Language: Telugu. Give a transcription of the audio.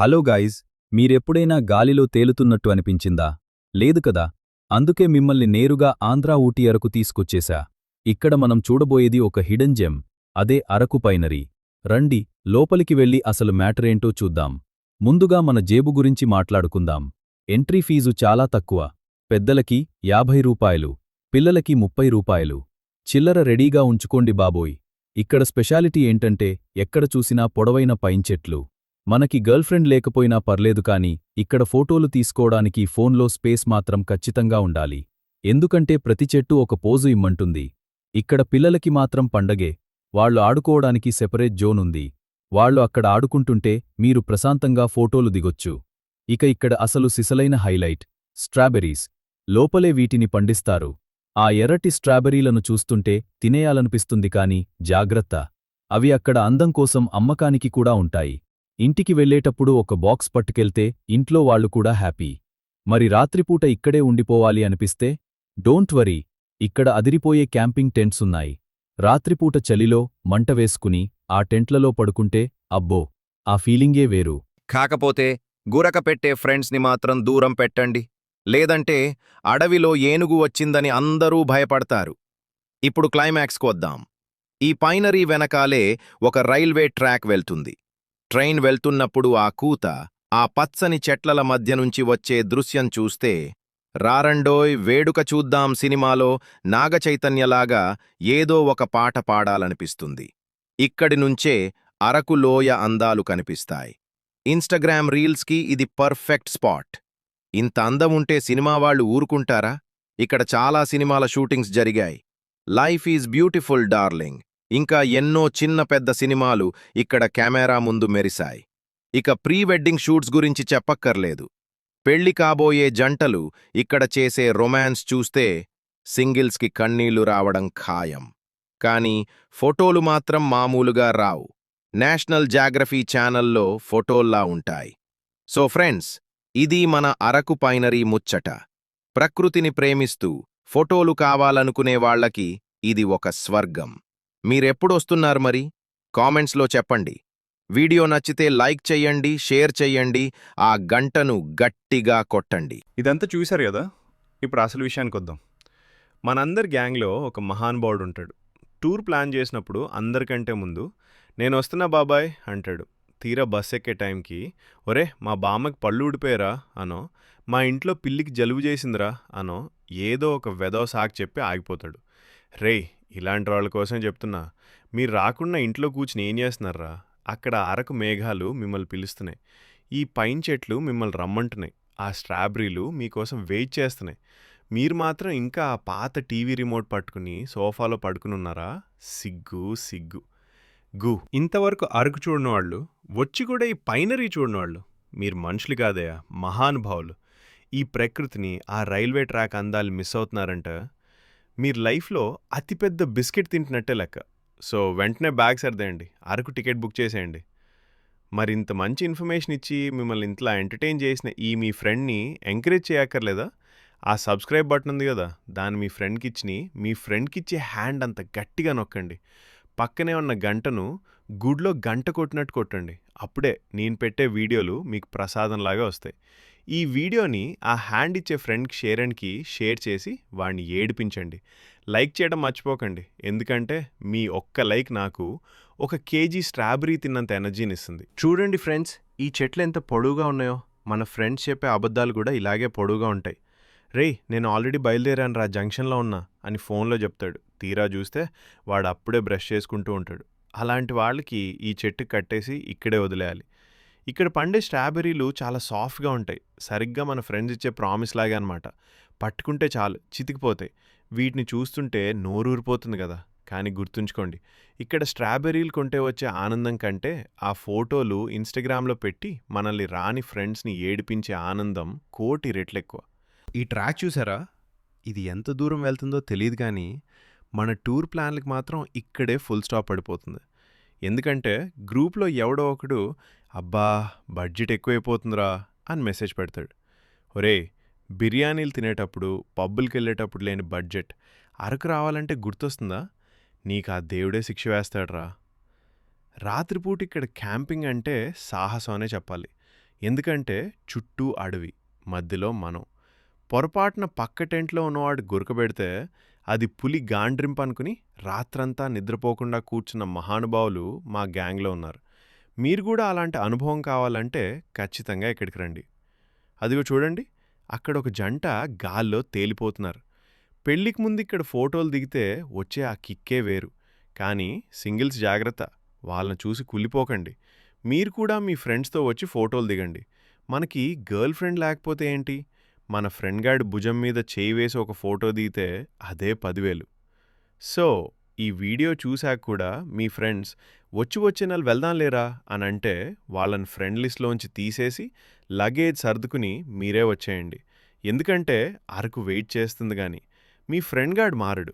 హలో గాయ్స్ మీరెప్పుడైనా గాలిలో తేలుతున్నట్టు అనిపించిందా? లేదు కదా. అందుకే మిమ్మల్ని నేరుగా ఆంధ్రా ఊటీ అరకు తీసుకొచ్చేశా ఇక్కడ మనం చూడబోయేది ఒక హిడెన్ జెమ్ అదే అరకు పైనరీ. రండి లోపలికి వెళ్ళి అసలు మ్యాటరేంటో చూద్దాం. ముందుగా మన జేబు గురించి మాట్లాడుకుందాం. ఎంట్రీ ఫీజు చాలా తక్కువ. పెద్దలకి యాభై రూపాయలు పిల్లలకి ముప్పై రూపాయలు. చిల్లర రెడీగా ఉంచుకోండి బాబోయ్. ఇక్కడ స్పెషాలిటీ ఏంటంటే ఎక్కడ చూసినా పొడవైన పైంచెట్లు మనకి గర్ల్ఫ్రెండ్ లేకపోయినా పర్లేదు కాని ఇక్కడ ఫోటోలు తీసుకోవడానికి ఫోన్లో స్పేస్ మాత్రం ఖచ్చితంగా ఉండాలి. ఎందుకంటే ప్రతి చెట్టు ఒక పోజు ఇమ్మంటుంది. ఇక్కడ పిల్లలకి మాత్రం పండగే. వాళ్ళు ఆడుకోవడానికి సెపరేట్ జోన్ ఉంది. వాళ్ళు అక్కడ ఆడుకుంటుంటే మీరు ప్రశాంతంగా ఫోటోలు దిగొచ్చు. ఇక ఇక్కడ అసలు సిసలైన హైలైట్. స్ట్రాబెరీస్ లోపలే వీటిని పండిస్తారు. ఆ ఎర్రటి స్ట్రాబెర్రీలను చూస్తుంటే తినేయాలనిపిస్తుంది కాని జాగ్రత్త. అవి అక్కడ అందం కోసం అమ్మకానికి కూడా ఉంటాయి. ఇంటికి వెళ్ళేటప్పుడు ఒక బాక్స్ పట్టుకెళ్తే ఇంట్లో వాళ్ళు కూడా హ్యాపీ. మరి రాత్రిపూట ఇక్కడే ఉండిపోవాలి అనిపిస్తే డోంట్ వరీ ఇక్కడ అదిరిపోయే క్యాంపింగ్ టెంట్స్ ఉన్నాయి. రాత్రిపూట చలిలో మంట వేసుకుని ఆ టెంట్లలో పడుకుంటే అబ్బో ఆ ఫీలింగే వేరు. కాకపోతే గురక పెట్టే ఫ్రెండ్స్ని మాత్రం దూరం పెట్టండి. లేదంటే అడవిలో ఏనుగు వచ్చిందని అందరూ భయపడతారు. ఇప్పుడు క్లైమాక్స్కు వద్దాం. ఈ పైనరీ వెనకాలే ఒక రైల్వే ట్రాక్ వెళ్తుంది. ట్రైన్ వెళ్తున్నప్పుడు ఆ కూత ఆ పచ్చని చెట్లల మధ్య నుంచి వచ్చే దృశ్యం చూస్తే రారండోయ్ వేడుక చూద్దాం సినిమాలో నాగచైతన్యలాగా ఏదో ఒక పాట పాడాలనిపిస్తుంది. ఇక్కడి నుంచే అరకు లోయ అందాలు కనిపిస్తాయి. ఇన్స్టాగ్రామ్ రీల్స్కి ఇది పర్ఫెక్ట్ స్పాట్. ఇంత అందం ఉంటే సినిమా వాళ్ళు ఊరుకుంటారా? ఇక్కడ చాలా సినిమాల షూటింగ్స్ జరిగాయి. Life is beautiful darling. ఇంకా ఎన్నో చిన్న పెద్ద సినిమాలు ఇక్కడ కెమెరా ముందు మెరిశాయి. ఇక ప్రీ వెడ్డింగ్ షూట్స్ గురించి చెప్పక్కర్లేదు. పెళ్ళి కాబోయే జంటలు ఇక్కడ చేసే రొమాన్స్ చూస్తే సింగిల్స్కి కన్నీళ్ళు రావడం ఖాయం. కానీ ఫోటోలు మాత్రం మామూలుగా రావు. నేషనల్ జాగ్రఫీ ఛానల్లో ఫోటోల్లా ఉంటాయి. సో ఫ్రెండ్స్ ఇది మన అరకు పైనరీ ముచ్చట. ప్రకృతిని ప్రేమిస్తూ ఫోటోలు కావాలనుకునే వాళ్ళకి ఇది ఒక స్వర్గం. మీరెప్పుడొస్తున్నారు మరి? కామెంట్స్లో చెప్పండి. వీడియో నచ్చితే లైక్ చెయ్యండి షేర్ చెయ్యండి ఆ గంటను గట్టిగా కొట్టండి. ఇదంతా చూశారు కదా? ఇప్పుడు అసలు విషయానికి వద్దాం. మనందరి గ్యాంగ్లో ఒక మహానుభావుడు ఉంటాడు టూర్ ప్లాన్ చేసినప్పుడు అందరికంటే ముందు నేను వస్తున్నా బాబాయ్ అంటాడు. తీరా బస్ ఎక్కే టైంకి ఒరే మా బామ్మకి పళ్ళు ఊడిపోయారా? అనో మా ఇంట్లో పిల్లికి జలుబు చేసిందిరా? అనో ఏదో ఒక వెదవ సాకు చెప్పి ఆగిపోతాడు. రే ఇలాంటి వాళ్ళ కోసం చెప్తున్నా. మీరు రాకుండా ఇంట్లో కూర్చుని ఏం చేస్తున్నారా? అక్కడ అరకు మేఘాలు మిమ్మల్ని పిలుస్తున్నాయి. ఈ పైన్ చెట్లు మిమ్మల్ని రమ్మంటున్నాయి. ఆ స్ట్రాబెర్రీలు మీకోసం వెయిట్ చేస్తున్నాయి. మీరు మాత్రం ఇంకా ఆ పాత టీవీ రిమోట్ పట్టుకుని సోఫాలో పడుకుని ఉన్నారా సిగ్గు సిగ్గు. గు. ఇంతవరకు అరకు చూడని వాళ్ళు వచ్చి కూడా ఈ పైనరీ చూడని వాళ్ళు మీరు మనుషులు కాదయా మహానుభావులు. ఈ ప్రకృతిని ఆ రైల్వే ట్రాక్ అందాలు మిస్ అవుతున్నారంట. మీరు లైఫ్లో అతిపెద్ద బిస్కెట్ తింటున్నట్టే లెక్క. సో వెంటనే బ్యాగ్ సర్దేయండి. అరకు టికెట్ బుక్ చేసేయండి. మరి ఇంత మంచి ఇన్ఫర్మేషన్ ఇచ్చి మిమ్మల్ని ఇంతలా ఎంటర్టైన్ చేసిన ఈ మీ ఫ్రెండ్ని ఎంకరేజ్ చేయక్కర్లేదా? ఆ సబ్స్క్రైబ్ బటన్ ఉంది కదా దాన్ని మీ ఫ్రెండ్కి ఇచ్చి మీ ఫ్రెండ్కి ఇచ్చే హ్యాండ్ అంత గట్టిగా నొక్కండి. పక్కనే ఉన్న గంటను గుడ్లో గంట కొట్టినట్టు కొట్టండి. అప్పుడే నేను పెట్టే వీడియోలు మీకు ప్రసాదంలాగా వస్తాయి. ఈ వీడియోని ఆ హ్యాండ్ ఇచ్చే ఫ్రెండ్కి షేరన్కి షేర్ చేసి వాడిని ఏడిపించండి. లైక్ చేయడం మర్చిపోకండి. ఎందుకంటే మీ ఒక్క లైక్ నాకు ఒక కేజీ స్ట్రాబెరీ తిన్నంత ఎనర్జీని ఇస్తుంది. చూడండి ఫ్రెండ్స్ ఈ చెట్లు ఎంత పొడవుగా ఉన్నాయో. మన ఫ్రెండ్స్ చెప్పే అబద్ధాలు కూడా ఇలాగే పొడవుగా ఉంటాయి. రేయ్ నేను ఆల్రెడీ బయలుదేరాను రా జంక్షన్లో ఉన్నా అని ఫోన్లో చెప్తాడు. తీరా చూస్తే వాడు అప్పుడే బ్రష్ చేసుకుంటూ ఉంటాడు. అలాంటి వాళ్ళకి ఈ చెట్టు కట్టేసి ఇక్కడే వదిలేయాలి. ఇక్కడ పండే స్ట్రాబెర్రీలు చాలా సాఫ్ట్గా ఉంటాయి. సరిగ్గా మన ఫ్రెండ్స్ ఇచ్చే ప్రామిస్ లాగే అనమాట పట్టుకుంటే చాలు చితికిపోతాయి. వీటిని చూస్తుంటే నోరూరిపోతుంది కదా. కానీ గుర్తుంచుకోండి ఇక్కడ స్ట్రాబెర్రీలు కొంటే వచ్చే ఆనందం కంటే ఆ ఫోటోలు ఇన్స్టాగ్రామ్లో పెట్టి మనల్ని రాని ఫ్రెండ్స్ని ఏడిపించే ఆనందం కోటి రెట్లెక్కువ. ఈ ట్రాక్ చూసారా? ఇది ఎంత దూరం వెళ్తుందో తెలియదు కానీ మన టూర్ ప్లాన్లకు మాత్రం ఇక్కడే ఫుల్ స్టాప్ పడిపోతుంది. ఎందుకంటే గ్రూప్లో ఎవడో ఒకడు అబ్బా బడ్జెట్ ఎక్కువైపోతుందిరా అని మెసేజ్ పెడతాడు. ఒరే బిర్యానీలు తినేటప్పుడు పబ్బులకి వెళ్ళేటప్పుడు లేని బడ్జెట్ అరకు రావాలంటే గుర్తొస్తుందా? నీకు ఆ దేవుడే శిక్ష వేస్తాడురా. రాత్రిపూట ఇక్కడ క్యాంపింగ్ అంటే సాహసం అనే చెప్పాలి. ఎందుకంటే చుట్టూ అడవి మధ్యలో మనం. పొరపాటున పక్క టెంట్లో ఉన్నవాడు గురకబెడితే అది పులి గాండ్రింపు అనుకుని రాత్రంతా నిద్రపోకుండా కూర్చున్న మహానుభావులు మా గ్యాంగ్లో ఉన్నారు. మీరు కూడా అలాంటి అనుభవం కావాలంటే ఖచ్చితంగా ఇక్కడికి రండి. అదిగో చూడండి అక్కడ ఒక జంట గాల్లో తేలిపోతున్నారు. పెళ్ళికి ముందు ఇక్కడ ఫోటోలు దిగితే వచ్చే ఆ కిక్కే వేరు. కానీ సింగిల్స్ జాగ్రత్త వాళ్ళని చూసి కుళ్ళిపోకండి. మీరు కూడా మీ ఫ్రెండ్స్తో వచ్చి ఫోటోలు దిగండి. మనకి గర్ల్ ఫ్రెండ్ లేకపోతే ఏంటి? మన ఫ్రెండ్ గాడి భుజం మీద చేయి వేసి ఒక ఫోటో దిగితే అదే పదివేలు. సో ఈ వీడియో చూశాక కూడా మీ ఫ్రెండ్స్ వచ్చి వచ్చే నెల వెళ్దాం లేరా? అని అంటే వాళ్ళని ఫ్రెండ్ లిస్ట్లోంచి తీసేసి లగేజ్ సర్దుకుని మీరే వచ్చేయండి. ఎందుకంటే అరకు వెయిట్ చేస్తుంది కానీ మీ ఫ్రెండ్ గాడు మారడు.